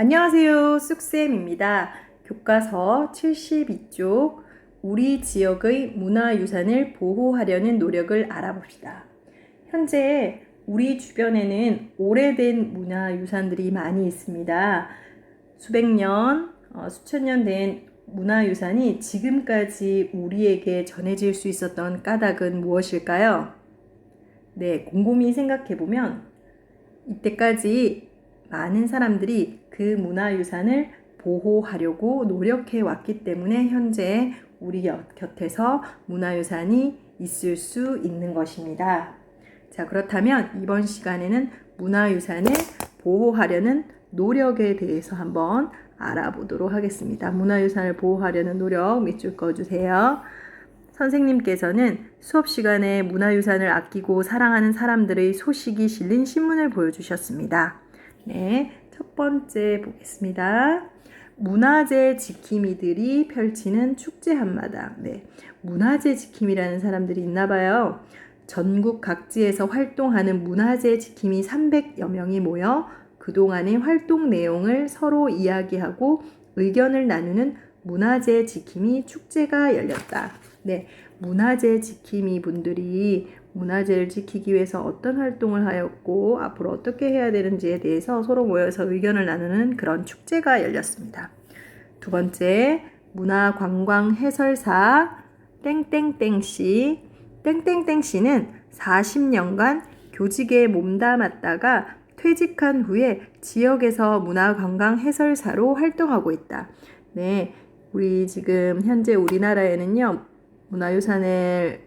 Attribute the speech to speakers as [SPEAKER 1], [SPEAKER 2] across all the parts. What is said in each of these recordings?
[SPEAKER 1] 안녕하세요. 쑥쌤입니다. 교과서 72쪽 우리 지역의 문화유산을 보호하려는 노력을 알아봅시다. 현재 우리 주변에는 오래된 문화유산들이 많이 있습니다. 수백 년, 어, 수천 년 된 문화유산이 지금까지 우리에게 전해질 수 있었던 까닭은 무엇일까요? 네, 곰곰이 생각해보면 이때까지 많은 사람들이 그 문화유산을 보호하려고 노력해 왔기 때문에 현재 우리 곁- 곁에서 문화유산이 있을 수 있는 것입니다. 자, 그렇다면 이번 시간에는 문화유산을 보호하려는 노력에 대해서 한번 알아보도록 하겠습니다. 문화유산을 보호하려는 노력 밑줄 그어주세요. 선생님께서는 수업 시간에 문화유산을 아끼고 사랑하는 사람들의 소식이 실린 신문을 보여주셨습니다. 네, 첫 번째 보겠습니다. 문화재 지킴이들이 펼치는 축제 한마당. 네, 문화재 지킴이라는 사람들이 있나 봐요. 전국 각지에서 활동하는 문화재 지킴이 300여 명이 모여 그동안의 활동 내용을 서로 이야기하고 의견을 나누는 문화재 지킴이 축제가 열렸다. 네, 문화재 지킴이 분들이 문화재를 지키기 위해서 어떤 활동을 하였고 앞으로 어떻게 해야 되는지에 대해서 서로 모여서 의견을 나누는 그런 축제가 열렸습니다. 두 번째, 문화관광 해설사 땡땡땡 씨 땡땡땡 씨는 40년간 교직에 몸담았다가 퇴직한 후에 지역에서 문화관광 해설사로 활동하고 있다. 네, 우리 지금 현재 우리나라에는요 문화유산을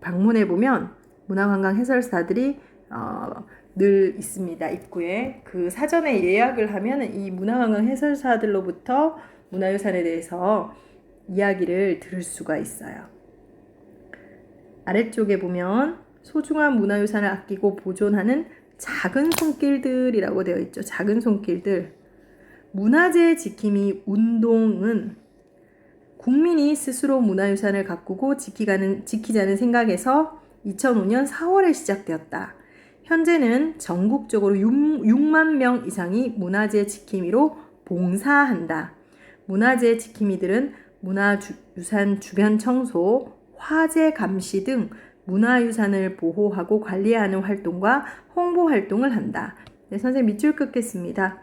[SPEAKER 1] 방문해 보면 문화관광 해설사들이 어, 늘 있습니다 입구에 그 사전에 예약을 하면 이 문화관광 해설사들로부터 문화유산에 대해서 이야기를 들을 수가 있어요. 아래쪽에 보면 소중한 문화유산을 아끼고 보존하는 작은 손길들이라고 되어 있죠. 작은 손길들. 문화재 지킴이 운동은 국민이 스스로 문화유산을 가꾸고 지키가는, 지키자는 생각에서 2005년 4월에 시작되었다. 현재는 전국적으로 6, 6만 명 이상이 문화재 지킴이로 봉사한다. 문화재 지킴이들은 문화유산 주변 청소, 화재 감시 등 문화유산을 보호하고 관리하는 활동과 홍보 활동을 한다. 네, 선생님 밑줄 긋겠습니다.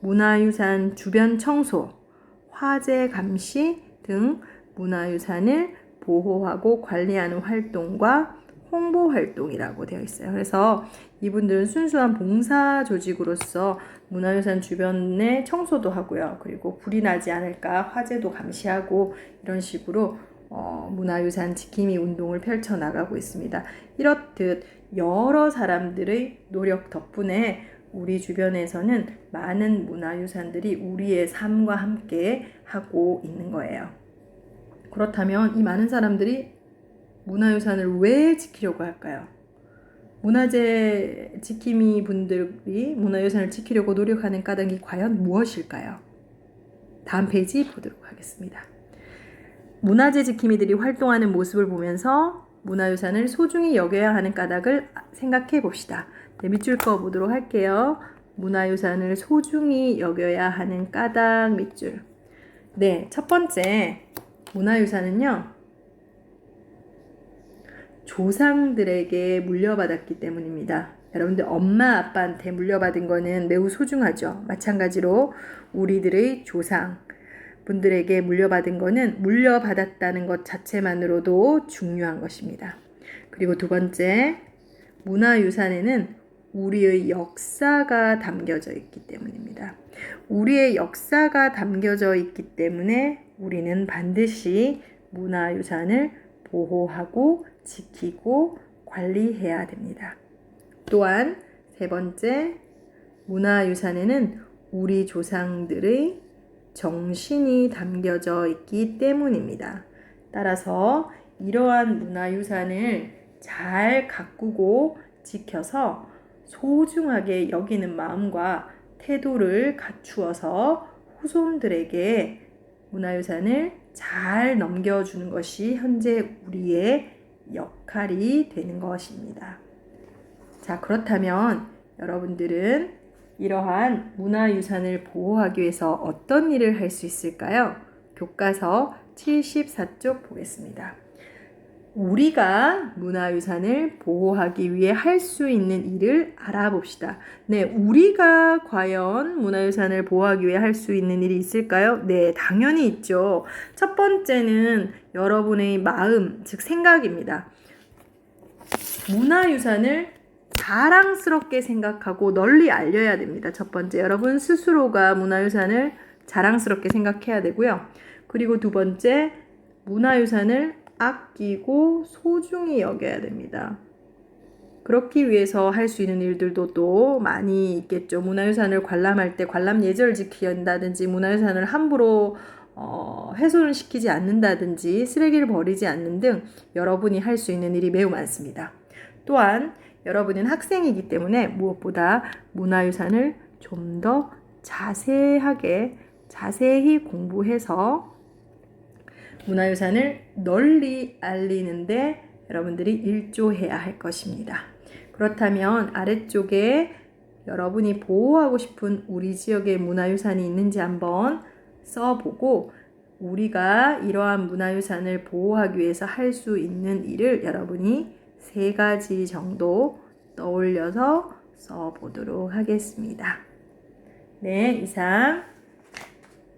[SPEAKER 1] 문화유산 주변 청소, 화재 감시 등 문화유산을 보호하고 관리하는 활동과 홍보 활동이라고 되어 있어요. 그래서 이분들은 순수한 봉사 조직으로서 문화유산 주변에 청소도 하고요. 그리고 불이 나지 않을까 화재도 감시하고 이런 식으로 어, 문화유산 지킴이 운동을 펼쳐 나가고 있습니다. 이렇듯 여러 사람들의 노력 덕분에 우리 주변에서는 많은 문화유산들이 우리의 삶과 함께 하고 있는 거예요. 그렇다면 이 많은 사람들이 문화유산을 왜 지키려고 할까요? 문화재 지킴이 분들이 문화유산을 지키려고 노력하는 까닭이 과연 무엇일까요? 다음 페이지 보도록 하겠습니다. 문화재 지킴이들이 활동하는 모습을 보면서 문화유산을 소중히 여겨야 하는 까닭을 생각해 봅시다. 네, 밑줄 그어 보도록 할게요. 문화유산을 소중히 여겨야 하는 까닭 밑줄. 네, 첫 번째 문화유산은요. 조상들에게 물려받았기 때문입니다. 여러분들 엄마 아빠한테 물려받은 거는 매우 소중하죠. 마찬가지로 우리들의 조상 분들에게 물려받은 거는 물려받았다는 것 자체만으로도 중요한 것입니다. 그리고 두 번째 문화유산에는 우리의 역사가 담겨져 있기 때문입니다. 우리의 역사가 담겨져 있기 때문에 우리는 반드시 문화유산을 보호하고 지키고 관리해야 됩니다. 또한 세 번째, 문화유산에는 우리 조상들의 정신이 담겨져 있기 때문입니다. 따라서 이러한 문화유산을 잘 가꾸고 지켜서 소중하게 여기는 마음과 태도를 갖추어서 후손들에게 문화유산을 잘 넘겨주는 것이 현재 우리의 역할이 되는 것입니다. 자, 그렇다면 여러분들은 이러한 문화유산을 보호하기 위해서 어떤 일을 할 수 있을까요? 교과서 74쪽 보겠습니다. 우리가 문화유산을 보호하기 위해 할 수 있는 일을 알아봅시다. 네, 우리가 과연 문화유산을 보호하기 위해 할 수 있는 일이 있을까요? 네, 당연히 있죠. 첫 번째는 여러분의 마음, 즉 생각입니다. 문화유산을 자랑스럽게 생각하고 널리 알려야 됩니다. 첫 번째, 여러분 스스로가 문화유산을 자랑스럽게 생각해야 되고요. 그리고 두 번째, 문화유산을 아끼고 소중히 여겨야 됩니다. 그렇기 위해서 할 수 있는 일들도 또 많이 있겠죠. 문화유산을 관람할 때 관람 예절을 지킨다든지 문화유산을 함부로 어, 훼손을 시키지 않는다든지 쓰레기를 버리지 않는 등 여러분이 할 수 있는 일이 매우 많습니다. 또한 여러분은 학생이기 때문에 무엇보다 문화유산을 좀 더 자세하게 자세히 공부해서 문화유산을 널리 알리는데 여러분들이 일조해야 할 것입니다. 그렇다면 아래쪽에 여러분이 보호하고 싶은 우리 지역의 문화유산이 있는지 한번 써보고 우리가 이러한 문화유산을 보호하기 위해서 할 수 있는 일을 여러분이 세 가지 정도 떠올려서 써보도록 하겠습니다. 네, 이상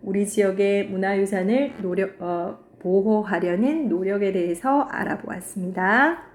[SPEAKER 1] 우리 지역의 문화유산을 노력, 어, 보호하려는 노력에 대해서 알아보았습니다.